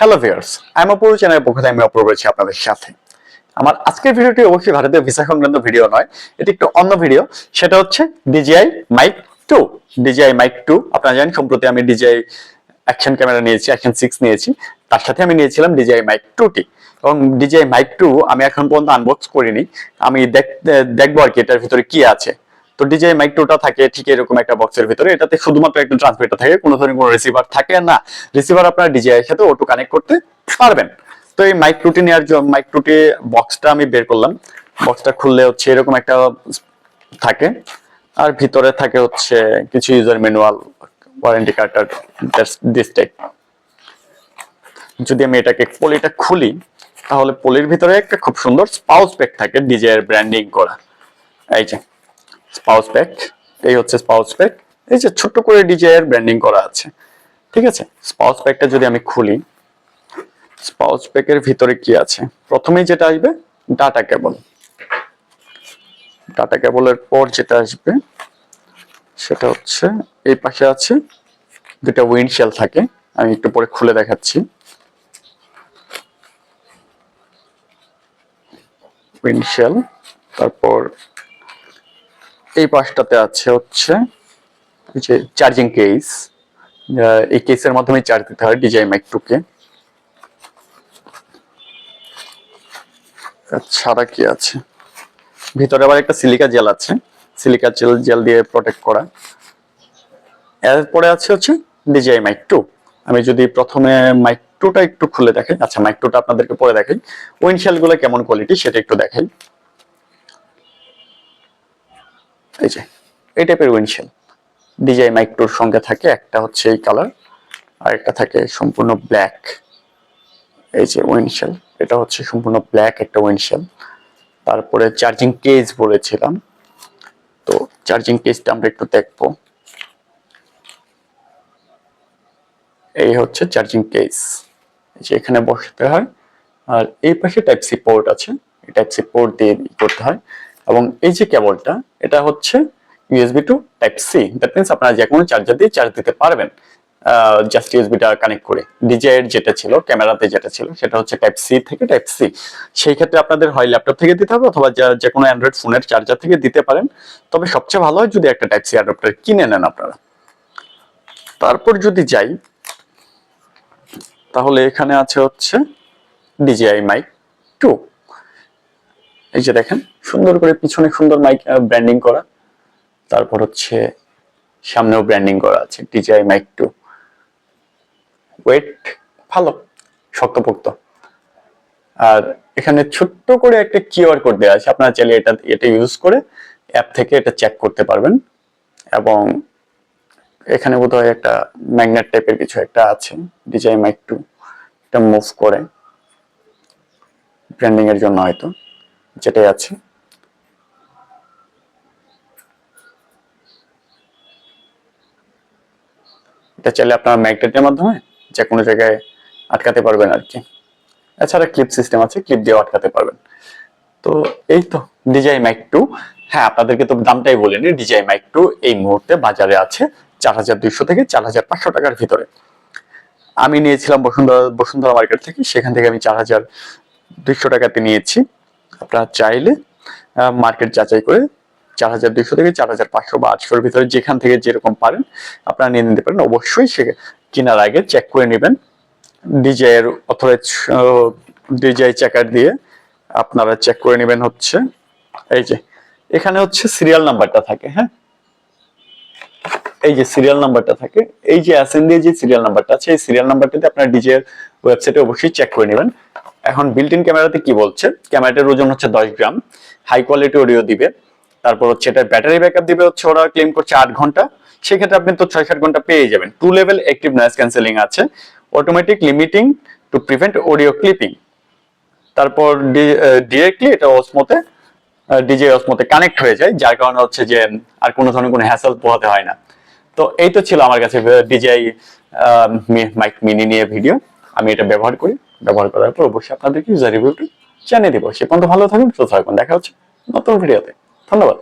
Hello viewers I am Apurba চ্যানেলের পক্ষ থেকে আমি অপূর্ব রয়েছি আপনাদের সাথে। আমার আজকের ভিডিওটি অবশ্যই ভারতীয় ভিসা সংক্রান্ত ভিডিও নয়, এটি একটু অন্য ভিডিও। সেটা হচ্ছে DJI mic two DJI mic two আপনারা জানেন, সম্প্রতি আমি ডিজিআই অ্যাকশন ক্যামেরা নিয়েছি অ্যাকশন সিক্স নিয়েছি। তার সাথে আমি নিয়েছিলাম ডিজিআই মাইক টু টি। এবং ডিজিআই মাইক টু আমি এখন পর্যন্ত আনবক্স করিনি। আমি দেখ- দেখব আর কি, এটার ভিতরে কি আছে। তো ডিজিআই মাইক টুটা থাকে ঠিক এরকম একটা বক্সের ভিতরে। এটাতে শুধুমাত্র একটা ট্রান্সমিটার থাকে, কোনো ধরনের কোনো রিসিভার থাকে না। রিসিভার আপনার ডিজিআই এর সাথে অটো কানেক্ট করতে পারবেন। তো এই মাইক টুটি নেওয়ার জন্য মাইক টুটি বক্সটা আমি বের করলাম। বক্সটা খুললে হচ্ছে এরকম একটা থাকে। আর ভিতরে থাকে হচ্ছে কিছু user manual warranty card this type যদি আমি এটাকে পলিটা খুলি, তাহলে পলির ভিতরে একটা খুব সুন্দর স্পাউস প্যাক থাকে ডিজে এর ব্র্যান্ডিং করা। এই যে। স্পাউস প্যাক, এই হচ্ছে স্পাউস প্যাক। এই যে ছোট্ট করে ডিজে এর ব্র্যান্ডিং করা আছে, ঠিক আছে? স্পাউস প্যাকটা যদি আমি খুলি, স্পাউস প্যাকের ভিতরে কি আছে? প্রথমেই যেটা আসবে, ডাটা কেবল। ডাটা কেবলের পর যেটা আসবে, সেটা হচ্ছে, এই পাশে আছে দুটা উইন্ডশেল থাকে, আমি একটু পরে খুলে দেখাচ্ছি। উইন্ডশেল তারপর এই পাশটাতে আছে হচ্ছে চার্জিং কেস এই কেসের মাধ্যমে চার্জ দিতে হয় ডিজাই টুকে ছাড়া কি আছে? ভিতরে আবার একটা সিলিকা জেল আছে। সিলিকা জেল জেল দিয়ে প্রোটেক্ট করা। এরপরে আছে হচ্ছে ডিজাই মাইক টু আমি যদি প্রথমে মাইক টুটা একটু খুলে দেখাই। আচ্ছা মাইক টুটা আপনাদেরকে পরে দেখাই। উইন্ডশেলগুলো কেমন কোয়ালিটি সেটা একটু দেখাই। এই যে, এই টাইপের উইন্ডশেল ডিজাই মাইক টুর সঙ্গে থাকে, একটা হচ্ছে এই কালার আর একটা থাকে সম্পূর্ণ ব্ল্যাক এই যে উইন্ডশেল এটা হচ্ছে সম্পূর্ণ ব্ল্যাক একটা উইন্ডশেল তারপরে চার্জিং কেজ বলেছিলাম। তো চার্জিং কেজটা আমরা একটু দেখব। এই হচ্ছে চার্জিং কেস যে এখানে বসাতে হয়। আর এই পাশে টাইপ সি পোর্ট আছে। টাইপ সি পোর্ট দিয়ে করতে হয়। এবং এই যে কেবলটা, এটা হচ্ছে USB to type C that means আপনারা যে কোনো চার্জার দিয়ে চার্জ দিতে পারবেন। জাস্ট ইউএসবিটা কানেক্ট করে। ডিজে এর যেটা ছিল, ক্যামেরাতে যেটা ছিল, সেটা হচ্ছে টাইপ সি থেকে টাইপ সি সেই ক্ষেত্রে আপনাদের হয় ল্যাপটপ থেকে দিতে হবে অথবা যে কোনো অ্যান্ড্রয়েড ফোনের চার্জার থেকে দিতে পারেন। তবে সবচেয়ে ভালো হয় যদি একটা টাইপ সি অ্যাডাপ্টার কিনে নেন আপনারা। তারপর যদি যাই, তাহলে এখানে আছে হচ্ছে ডিজিআই মাইক টু এই যে দেখেন, সুন্দর করে পিছনে সুন্দর মাইক ব্র্যান্ডিং করা। তারপর হচ্ছে সামনেও ব্র্যান্ডিং করা আছে ডিজাই মাইক টু ওয়েট ভালো, শক্তপোক্ত। আর এখানে ছোট্ট করে একটা কিউআর কোড দেওয়া আছে, আপনারা চাইলে এটা এটা ইউজ করে অ্যাপ থেকে এটা চেক করতে পারবেন। এবং এখানে বোধ হয় একটা ম্যাগনেট টাইপের কিছু একটা আছে ডিজাই মাইক টু এটা মুভ করে ব্র্যান্ডিং এর জন্য হয়তো। যেটাই আছে। এটা চাইলে আপনার ম্যাগনেটের মাধ্যমে যে কোনো জায়গায় আটকাতে পারবেন আর কি। এছাড়া ক্লিপ সিস্টেম আছে, ক্লিপ দিয়েও আটকাতে পারবেন। তো এই তো, ডিজাই মাইক টু। হ্যাঁ আপনাদেরকে তো দামটাই বলিনি ডিজাই মাইক টু এই মুহূর্তে বাজারে আছে চার হাজার দুইশো থেকে চার হাজার পাঁচশো টাকার ভিতরে। আমি নিয়েছিলাম বসুন্ধরা বসুন্ধরা মার্কেট থেকে, সেখান থেকে আমি চার হাজার দুইশো টাকাতে নিয়েছি। আপনারা চাইলে মার্কেট যাচাই করে চার হাজার দুইশো থেকে চার হাজার পাঁচশো বা আটশোর ভিতরে যেখান থেকে যেরকম পারেন আপনারা নিয়ে নিতে পারেন। অবশ্যই সে কেনার আগে চেক করে নেবেন। ডিজাই এর অথরাইজ ডিজাই চেকার দিয়ে আপনারা চেক করে নেবেন হচ্ছে। এই যে, এখানে হচ্ছে সিরিয়াল নাম্বারটা থাকে হ্যাঁ? এই যে সিরিয়াল নাম্বারটা থাকে, এই যে অ্যাসেন দিয়ে যে সিরিয়াল নাম্বারটা আছে, এই সিরিয়াল নাম্বারটাতে আপনার ডিজে এর ওয়েবসাইটে অবশ্যই চেক করে নেবেন। এখন বিল্ট ইন ক্যামেরাতে কি বলছে? ক্যামেরাটার ওজন হচ্ছে দশ গ্রাম হাই কোয়ালিটি অডিও দিবে। তারপর হচ্ছে এটা ব্যাটারি ব্যাকআপ দিবে হচ্ছে ওরা ক্লেম করছে আট ঘণ্টা। সেক্ষেত্রে আপনি তো ছয় সাত ঘণ্টা পেয়ে যাবেন। Two level active noise cancelling আছে। Automatic limiting to prevent audio clipping তারপর ডিরেক্টলি এটা অসমতে ডিজে অসমতে কানেক্ট হয়ে যায়, যার কারণে হচ্ছে যে আর কোনো ধরনের কোনো হ্যাসেল পোহাতে হয় না। তো এই তো ছিল আমার কাছে ডিজাই মাইক মিনি নিয়ে ভিডিও আমি এটা ব্যবহার করি। ব্যবহার করার পর অবশ্যই আপনাদেরকে ইউজার রিভিউটি জানিয়ে দেবো। সে পর্যন্ত ভালো থাকুন সুস্থ থাকুন দেখা হচ্ছে নতুন ভিডিওতে ধন্যবাদ।